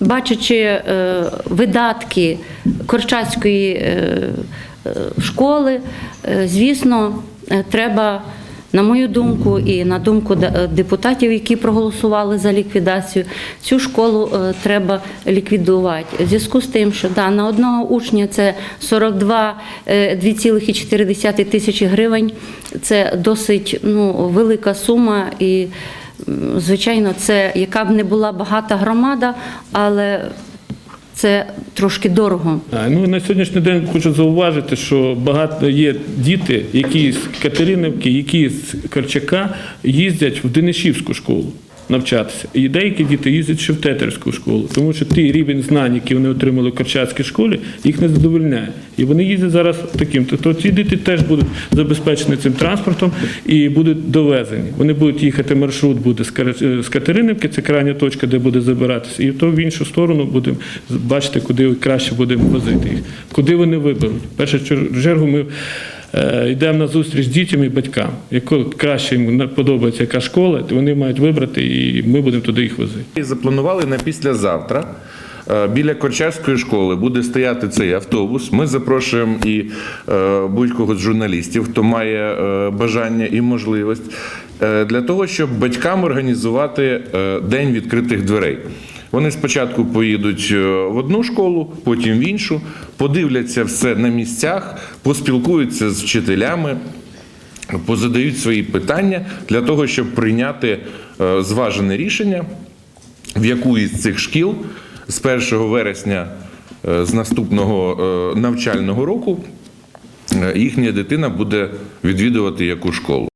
бачачи е, видатки Корчацької е, е, школи, звісно, треба. На мою думку, і на думку депутатів, які проголосували за ліквідацію, цю школу треба ліквідувати. В зв'язку з тим, що да, на одного учня це 42, е, 2,4 тисячі гривень. Це досить ну, велика сума і, звичайно, це яка б не була багата громада, але це трошки дорого. А, Ну на сьогоднішній день хочу зауважити, що багато є діти, які з Катеринівки, які з Карчака їздять в Денишівську школу навчатися. І деякі діти їздять ще в Тетерську школу, тому що той рівень знань, які вони отримали в Корчацькій школі, їх не задовольняє. І вони їздять зараз таким. Тобто ці діти теж будуть забезпечені цим транспортом і будуть довезені. Вони будуть їхати, маршрут буде з Катеринівки, це крайня точка, де буде забиратися, і то в іншу сторону будемо бачити, куди краще будемо возити їх. Куди вони виберуть. В першу чергу ми е, йдемо на зустріч дітям і батькам. Яко краще їм подобається яка школа, то вони мають вибрати, і ми будемо туди їх возити. Запланували на післязавтра. Е, Біля Корчарської школи буде стояти цей автобус. Ми запрошуємо і е, будь-кого з журналістів, хто має е, бажання і можливість, е, для того, щоб батькам організувати е, день відкритих дверей. Вони спочатку поїдуть е, в одну школу, потім в іншу, подивляться все на місцях, поспілкуються з вчителями, позадають свої питання для того, щоб прийняти е, зважене рішення, в яку із цих шкіл з 1 вересня е, з наступного навчального року їхня дитина буде відвідувати яку школу.